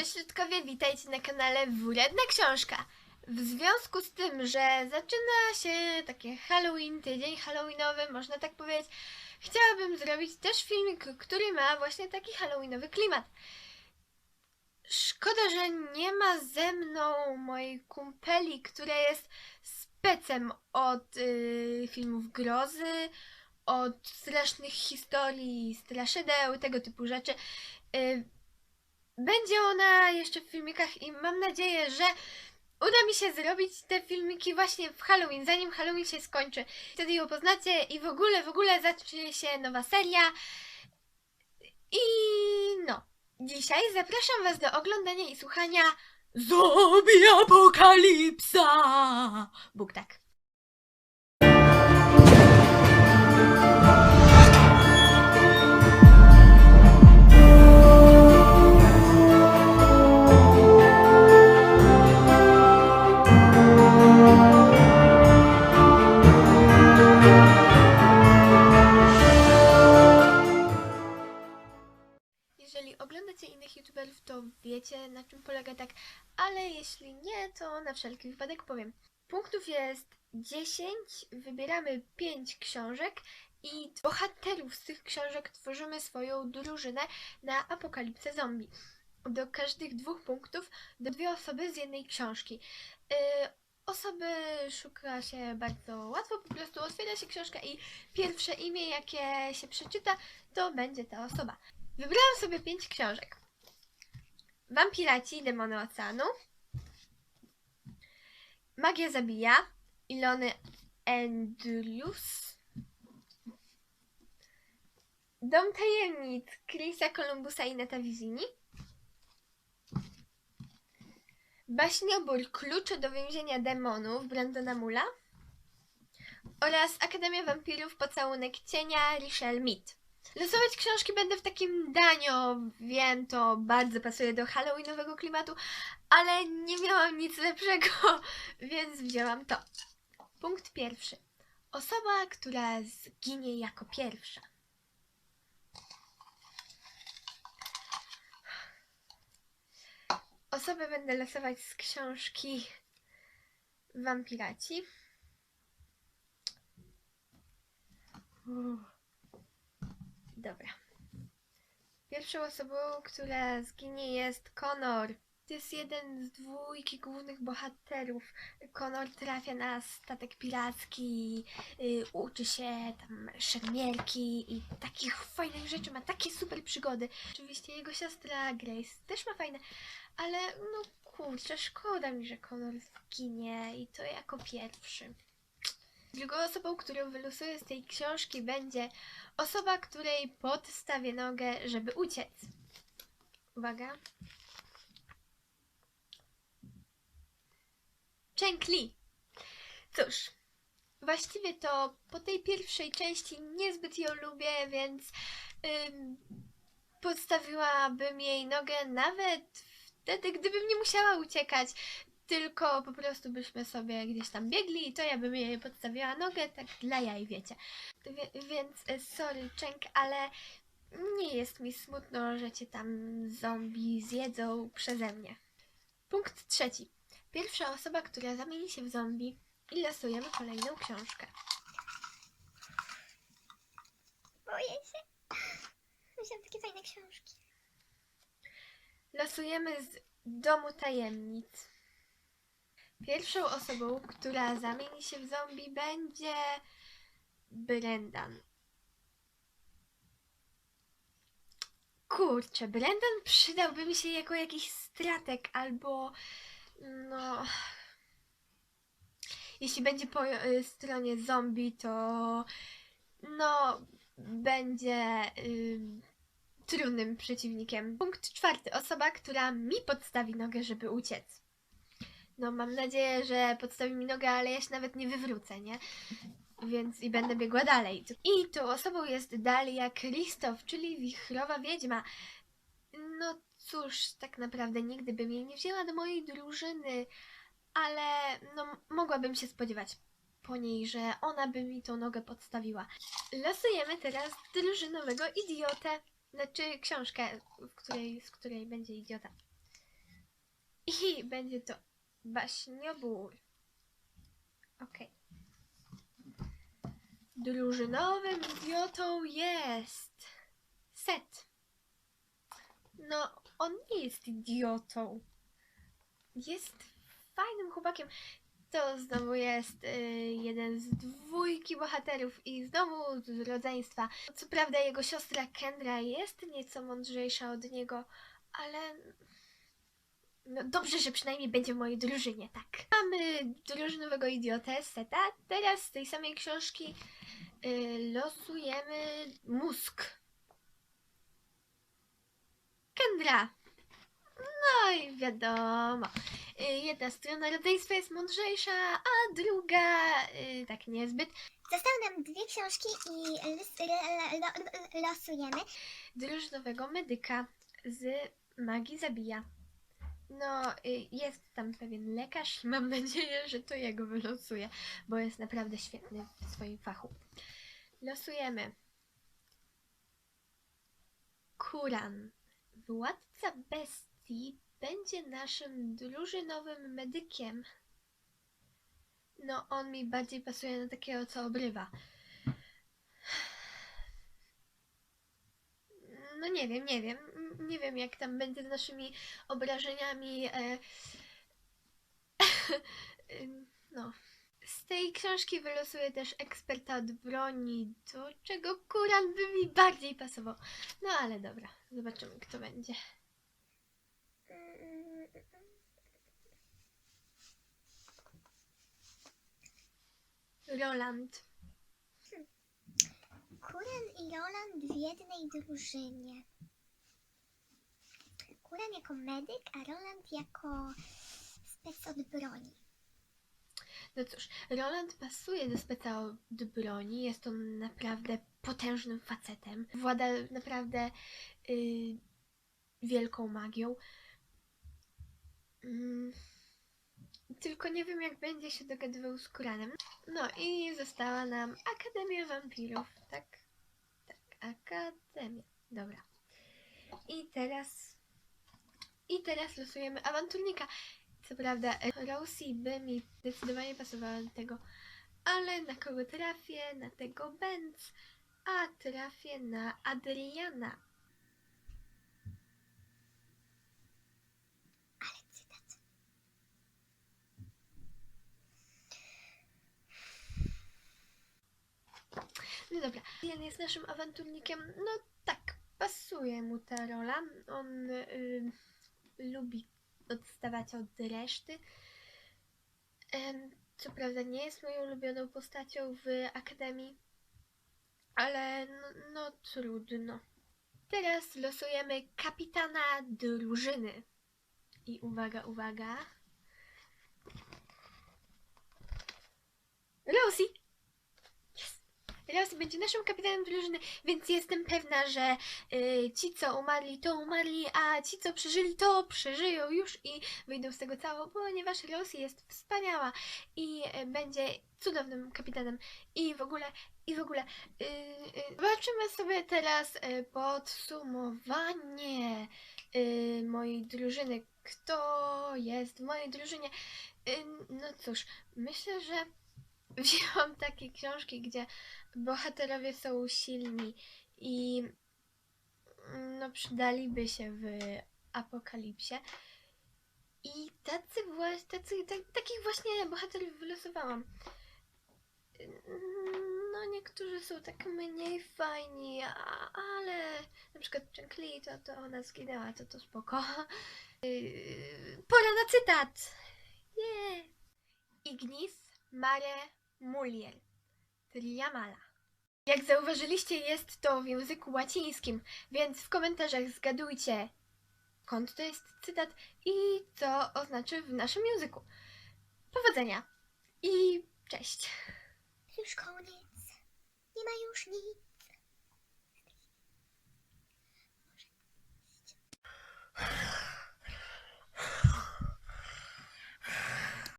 Cześć ludkowie, witajcie na kanale Wredna Książka. W związku z tym, że zaczyna się takie Halloween, tydzień Halloweenowy, można tak powiedzieć, chciałabym zrobić też filmik, który ma właśnie taki Halloweenowy klimat. Szkoda, że nie ma ze mną mojej kumpeli, która jest specem od y, filmów grozy, od strasznych historii, straszydeł, tego typu rzeczy. Y, będzie ona jeszcze w filmikach i mam nadzieję, że uda mi się zrobić te filmiki właśnie w Halloween, zanim Halloween się skończy. Wtedy ją poznacie i w ogóle, w ogóle zacznie się nowa seria. I no, dzisiaj zapraszam Was do oglądania i słuchania Zombie Apokalipsa! Bóg tak. Jeżeli oglądacie innych youtuberów, to wiecie na czym polega tak, ale jeśli nie, to na wszelki wypadek powiem. Punktów jest 10, wybieramy 5 książek i bohaterów z tych książek tworzymy swoją drużynę na apokalipsę zombie. Do każdych dwóch punktów do dwie osoby z jednej książki. Yy, osoby szuka się bardzo łatwo, po prostu otwiera się książka i pierwsze imię, jakie się przeczyta, to będzie ta osoba. Wybrałam sobie pięć książek. Wampiraci, demony oceanu. Magia zabija. Ilony Andrews. Dom tajemnic Chrisa Columbusa i Neta Wizini. Baśniobór Klucze do więzienia demonów Brandona Mula. Oraz Akademia Wampirów Pocałunek Cienia Richelle Mead. Losować książki będę w takim daniu. Wiem, to bardzo pasuje do halloweenowego klimatu, ale nie miałam nic lepszego, więc wzięłam to. Punkt pierwszy. Osoba, która zginie jako pierwsza. Osobę będę losować z książki Wampiraci. Uff. Dobra. Pierwszą osobą, która zginie jest Connor. To jest jeden z dwójki głównych bohaterów. Connor trafia na statek piracki, y, uczy się tam szermierki i takich fajnych rzeczy, ma takie super przygody. Oczywiście jego siostra Grace też ma fajne, ale no kurczę, szkoda mi, że Connor zginie i to jako pierwszy. Drugą osobą, którą wylosuję z tej książki będzie osoba, której podstawię nogę, żeby uciec. Uwaga. Cheng Li. Cóż, właściwie to po tej pierwszej części niezbyt ją lubię, więc ym, podstawiłabym jej nogę nawet wtedy, gdybym nie musiała uciekać tylko po prostu byśmy sobie gdzieś tam biegli i to ja bym jej podstawiła nogę, tak dla jaj, wiecie. Wie, więc e, sorry, Częk, ale nie jest mi smutno, że cię tam zombie zjedzą przeze mnie. Punkt trzeci. Pierwsza osoba, która zamieni się w zombie i losujemy kolejną książkę. Boję się. Wziąłem takie fajne książki. Losujemy z Domu Tajemnic. Pierwszą osobą, która zamieni się w zombie będzie Brendan. Kurczę, Brendan przydałby mi się jako jakiś stratek albo no... Jeśli będzie po y, stronie zombie, to no będzie y, trudnym przeciwnikiem. Punkt czwarty. Osoba, która mi podstawi nogę, żeby uciec. No, mam nadzieję, że podstawi mi nogę, ale ja się nawet nie wywrócę, nie? Więc i będę biegła dalej. I tą osobą jest Dalia Krzysztof, czyli wichrowa wiedźma. No cóż, tak naprawdę nigdy bym jej nie wzięła do mojej drużyny, ale no mogłabym się spodziewać po niej, że ona by mi tą nogę podstawiła. Losujemy teraz drużynowego idiotę. Znaczy książkę, w której, z której będzie idiota. I będzie to baśniobór. Okej. Drużynowym idiotą jest Set. No, on nie jest idiotą. Jest fajnym chłopakiem. To znowu jest y, jeden z dwójki bohaterów i znowu z rodzeństwa. Co prawda jego siostra Kendra jest nieco mądrzejsza od niego, ale no dobrze, że przynajmniej będzie w mojej drużynie, tak. Mamy drużynowego idiotę, Seta. Teraz z tej samej książki y, losujemy mózg. Kendra. No i wiadomo. y, Jedna strona rodzeństwa jest mądrzejsza, a druga y, tak niezbyt. Zostały nam dwie książki i le- lo- lo- losujemy. drużynowego medyka z magii zabija. No, y, jest tam pewien lekarz i mam nadzieję, że to jego wylosuje, bo jest naprawdę świetny w swoim fachu. Losujemy. Kuran, władca bestii, będzie naszym drużynowym medykiem. No, on mi bardziej pasuje na takiego, co obrywa. No nie wiem, nie wiem. Nie wiem, jak tam będzie z naszymi obrażeniami. E... No. Z tej książki wylosuję też eksperta od broni, do czego Kuran by mi bardziej pasował. No ale dobra, zobaczymy, kto będzie. Roland. Kuran i Roland w jednej drużynie. Kuran jako medyk, a Roland jako spec od broni. No cóż, Roland pasuje do speca od broni. Jest on naprawdę potężnym facetem. Włada naprawdę y, wielką magią. Mm, tylko nie wiem, jak będzie się dogadywał z Kuranem. No i została nam Akademia Wampirów, tak? Tak, Akademia. Dobra. I teraz... I teraz losujemy awanturnika. Co prawda, Rosie by mi zdecydowanie pasowała do tego, ale na kogo trafię? Na tego Benz, a trafię na Adriana. Ale cytat. No dobra, Adrian jest naszym awanturnikiem. No tak, pasuje mu ta rola. On y, lubi odstawać od reszty. Co prawda nie jest moją ulubioną postacią w Akademii, ale no, no trudno. Teraz losujemy kapitana drużyny. I uwaga, uwaga. Rosie! Rosie będzie naszym kapitanem drużyny, więc jestem pewna, że y, ci, co umarli, to umarli, a ci, co przeżyli, to przeżyją już i wyjdą z tego cało, ponieważ Rosie jest wspaniała i y, będzie cudownym kapitanem i w ogóle, i w ogóle. Y, y, zobaczymy sobie teraz y, podsumowanie y, mojej drużyny. Kto jest w mojej drużynie? Y, no cóż, myślę, że wzięłam takie książki, gdzie bohaterowie są silni i no przydaliby się w apokalipsie. I tacy właśnie, tacy, tak, takich właśnie bohaterów wylosowałam. No niektórzy są tak mniej fajni, ale na przykład Chunkli to, to ona zginęła, to to spoko. Yy, pora na cytat! Yeah. Ignis Mare Mulier Triamala. Jak zauważyliście, jest to w języku łacińskim, więc w komentarzach zgadujcie, skąd to jest cytat i co oznaczy w naszym języku. Powodzenia i cześć! Już koniec. Nie ma już nic. Może.